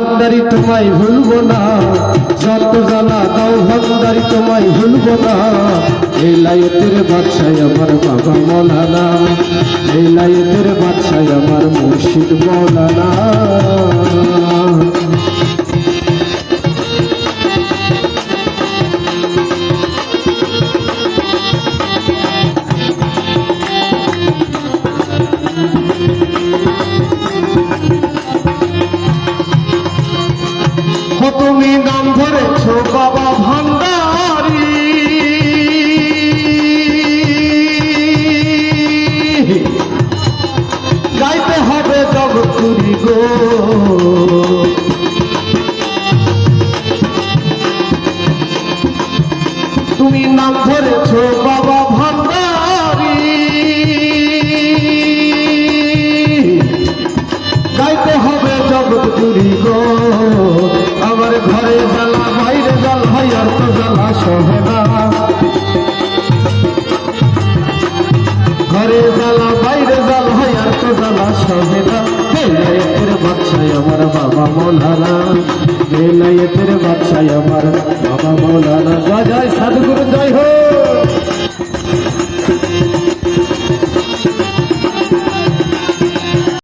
ভান্ডারি তোমায় ভুলবো না। যত জ্বালা দাও ভান্ডারি তোমায় ভুলবো না। এই লাইতের বাদশাই আমার বাবা মৌলানা। এই লাইতের বাদশাই আমার মুর্শিদ মৌলানা। ও তুমি নাম ধরেছ বাবা ভান্ডারি। গাইতে হবে জগতুরি গো। তুমি নাম ধরেছ বাবা ভান্ডারি। গাইতে হবে জগৎ পুরি গো। ঘরে জ্বালা, বাইরে জল হয় আর তো জ্বালা না। ঘরে জ্বালা, বাইরে জল হয় আর তো জ্বালা সহে না। আমার বাবা মৌলানা। আমার বাবা মৌলানা। জয় জয়, সাধুগুরু, জয় হোক।